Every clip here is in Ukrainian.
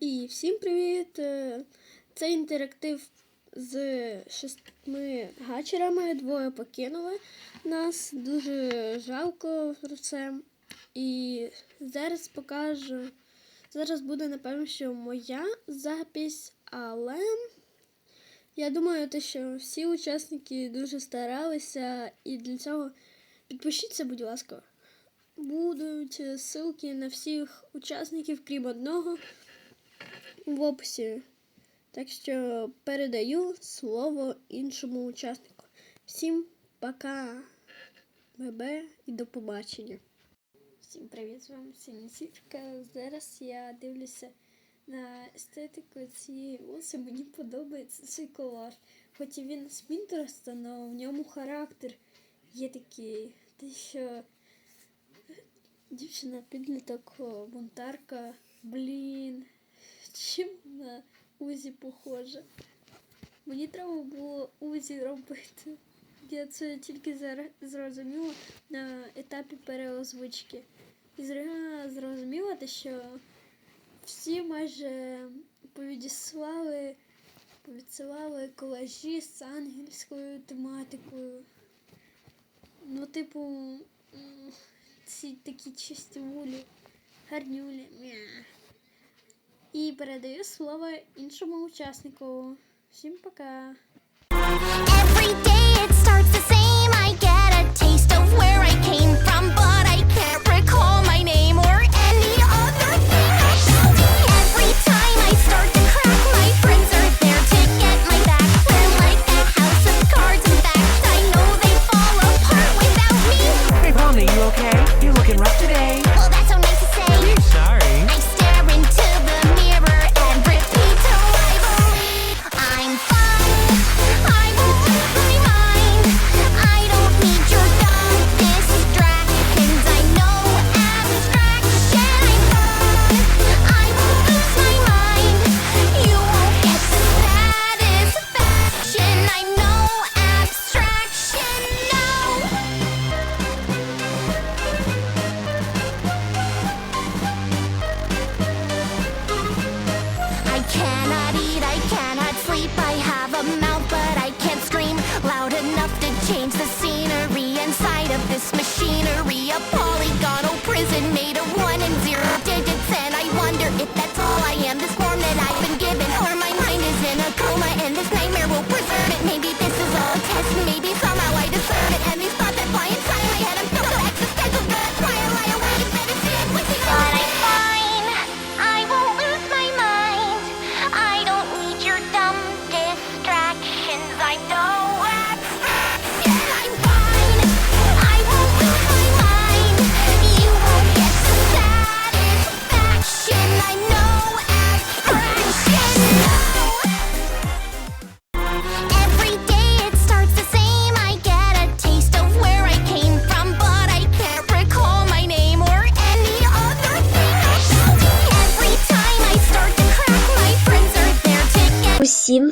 І всім привіт! Е, Це інтерактив з шестьми гачерами. Двоє покинули нас. Дуже жалко про це. І зараз покажу. Зараз буде, напевно, що моя запись, але я думаю, те, що всі учасники дуже старалися, і для цього підпишіться, будь ласка. Будуть е, ссылки на всіх учасників, крім одного в описі. Так що передаю слово іншому учаснику. Всім пока, ББ і до побачення. Всім привіт, з вами Сінісівка. Зараз я дивлюся на естетику цієї вулиці. Мені подобається цей колаж. Хоч і він з Пінтереста, але в ньому характер є такий. Те, що дівчина підліток, бунтарка, блін. Чим на Узі похоже? Мені треба було Узі робити. Я це тільки зрозуміла на етапі переозвучки. І зрозуміла, те, що всі майже повідіслали, повідсилали колажі з ангельською тематикою. Ну, типу, ці такі чисті вулі, гарнюлі. І передаю слово іншому учаснику. Всім пока. Prison made of one and zero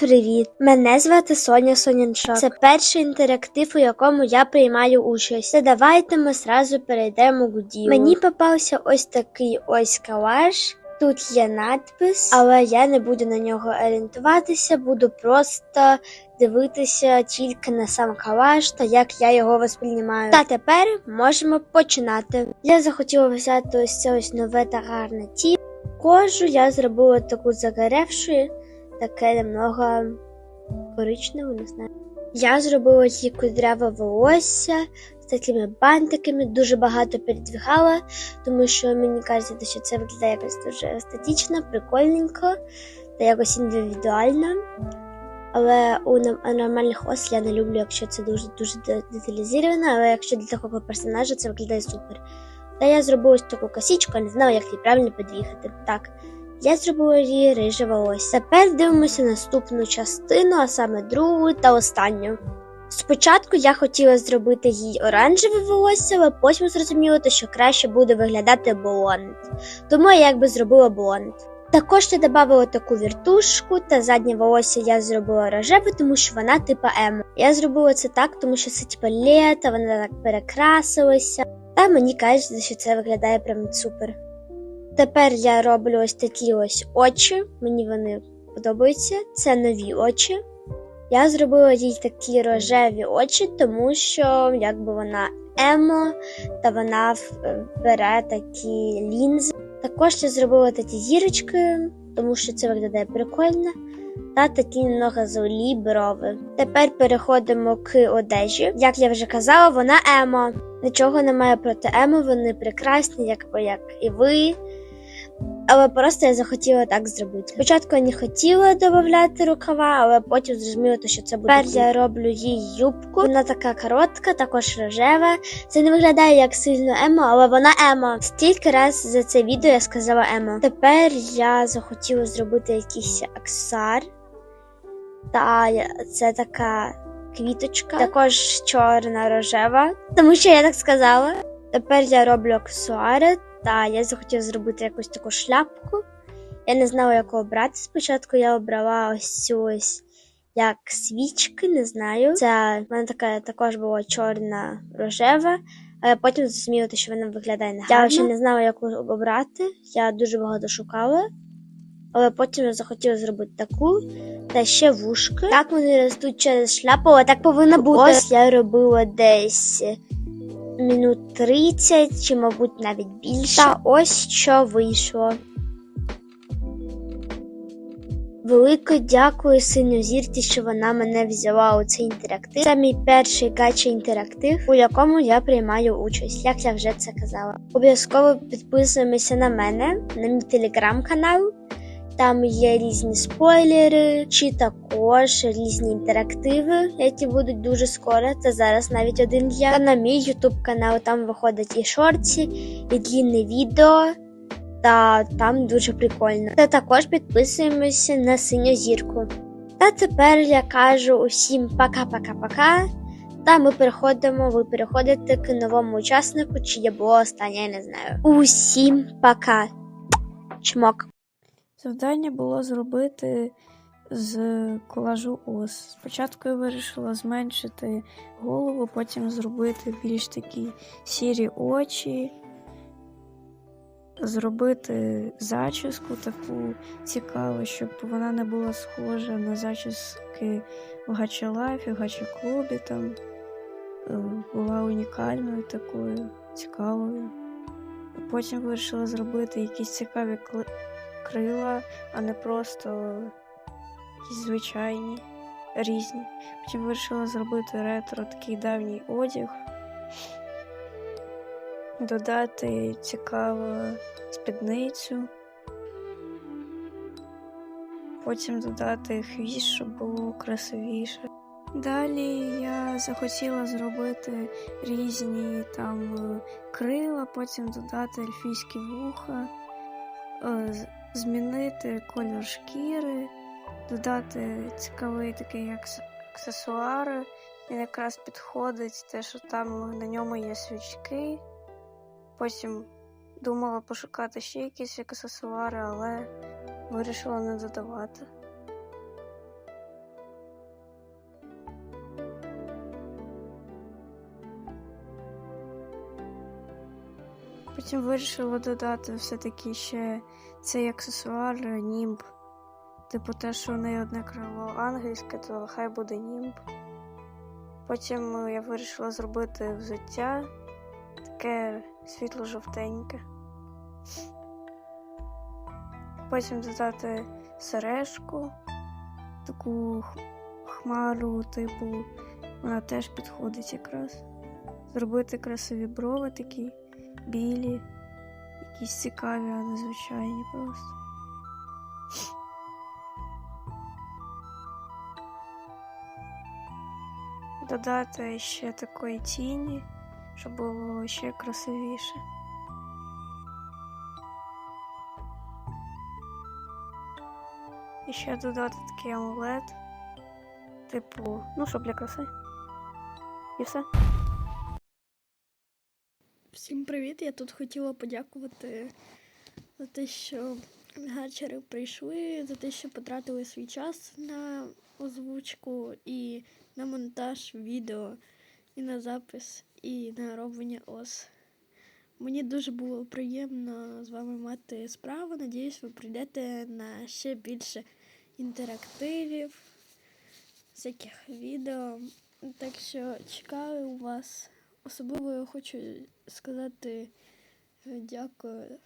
привіт! Мене звати Соня Соняншак. Це перший інтерактив, у якому я приймаю участь. Та давайте ми зразу перейдемо к ділу. Мені попався ось такий ось калаш. Тут є надпис, але я не буду на нього орієнтуватися, буду просто дивитися тільки на сам калаш та як я його восприймаю. Та тепер можемо починати. Я захотіла взяти ось це ось нове та гарне ті. Кожу я зробила таку загоревшу, таке немного коричневе, не знаю. Я зробила її кудряве волосся з такими бантиками, дуже багато передвігала, тому що мені кажеться, що це виглядає якось дуже естетично, прикольненько та якось індивідуально. Але у нормальних ос я не люблю, якщо це дуже дуже де- деталізовано, але якщо для такого персонажа це виглядає супер. Та я зробила ось таку косічку, не знала, як її правильно підвігати. Так, я зробила її риже волосся. Тепер дивимося наступну частину, а саме другу та останню. Спочатку я хотіла зробити їй оранжеве волосся, але потім зрозуміла, що краще буде виглядати блонд. Тому я якби зробила блонд. Також я додала таку віртушку та заднє волосся я зробила рожеве, тому що вона типа емо. Я зробила це так, тому що це типа літо, вона так перекрасилася. Та мені кажеться, що це виглядає прям супер. Тепер я роблю ось такі ось очі. Мені вони подобаються. Це нові очі. Я зробила їй такі рожеві очі, тому що якби вона емо, та вона бере такі лінзи. Також я зробила такі зірочки, тому що це виглядає прикольно. Та такі немного золі брови. Тепер переходимо к одежі. Як я вже казала, вона емо. Нічого немає проти емо, вони прекрасні, якби як і ви. Але просто я захотіла так зробити. Спочатку я не хотіла додати рукава, але потім зрозуміла, що це буде. Тепер я роблю їй юбку. Вона така коротка, також рожева. Це не виглядає як сильно емо, але вона емо. Стільки раз за це відео я сказала емо. Тепер я захотіла зробити якийсь аксесуар. Та це така квіточка, також чорна рожева, тому що я так сказала. Тепер я роблю аксесуари, та я захотіла зробити якусь таку шляпку. Я не знала, яку обрати. Спочатку я обрала ось цю ось як свічки, не знаю. Це в мене така також була чорна рожева, але потім зрозуміла, що вона виглядає негарно. Я ще не знала, яку обрати. Я дуже багато шукала. Але потім я захотіла зробити таку, та ще вушки. Так вони ростуть через шляпу, але так повинно бути. Ось я робила десь минут 30, чи, мабуть, навіть більше. Та ось що вийшло. Велике дякую синьозірці, що вона мене взяла у цей інтерактив. Це мій перший гача інтерактив, у якому я приймаю участь, як я вже це казала. Обов'язково підписуємося на мене, на мій телеграм-канал. Там є різні спойлери, чи також різні інтерактиви, які будуть дуже скоро. Це зараз навіть один є. Та на мій ютуб канал там виходять і шорти, і длінне відео. Та там дуже прикольно. Та також підписуємося на синю зірку. Та тепер я кажу усім пока-пока-пока. Та ми переходимо, ви переходите к новому учаснику, чи я була остання, я не знаю. Усім пока. Чмок. Завдання було зробити з колажу ос. Спочатку я вирішила зменшити голову, потім зробити більш такі сірі очі, зробити зачіску таку цікаву, щоб вона не була схожа на зачіски в Гача Лайфі, в Гача Клубі. Там е, була унікальною такою цікавою. Потім вирішила зробити якісь цікаві крила, а не просто звичайні, різні. Потім вирішила зробити ретро такий давній одяг, додати цікаву спідницю, потім додати хвіст, щоб було красивіше. Далі я захотіла зробити різні там е, крила, потім додати ельфійські вуха, е, змінити колір шкіри, додати цікавий такий аксесуар. Він якраз підходить те, що там на ньому є свічки. Потім думала пошукати ще якісь аксесуари, але вирішила не додавати. Потім вирішила додати все-таки ще цей аксесуар німб. Типу те, що в неї одне крило ангельське, то хай буде німб. Потім е, я вирішила зробити взуття таке світло-жовтеньке. Потім додати сережку, таку хмару, типу, вона теж підходить якраз. Зробити красиві брови такі білі, якісь цікаві, а не звичайні просто. Додати ще такої тіні, щоб було ще красивіше. І ще додати такий амулет, типу, ну, щоб для краси. І все. Всім привіт! Я тут хотіла подякувати за те, що гачери прийшли, за те, що потратили свій час на озвучку і на монтаж відео, і на запис, і на роблення ос. Мені дуже було приємно з вами мати справу. Надіюсь, ви прийдете на ще більше інтерактивів, всяких відео. Так що чекаю вас. Особливо я хочу сказати е, дякую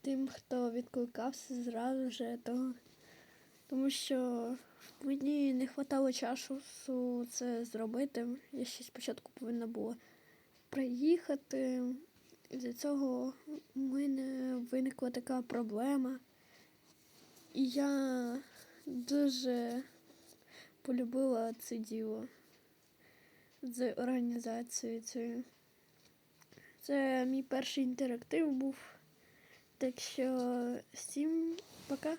тим, хто відкликався зразу же того. Тому що мені не вистачало часу це зробити. Я ще спочатку повинна була приїхати. І з цього у мене виникла така проблема. І я дуже полюбила це діло з організацією цією. Це мій перший інтерактив був. Так що всім пока.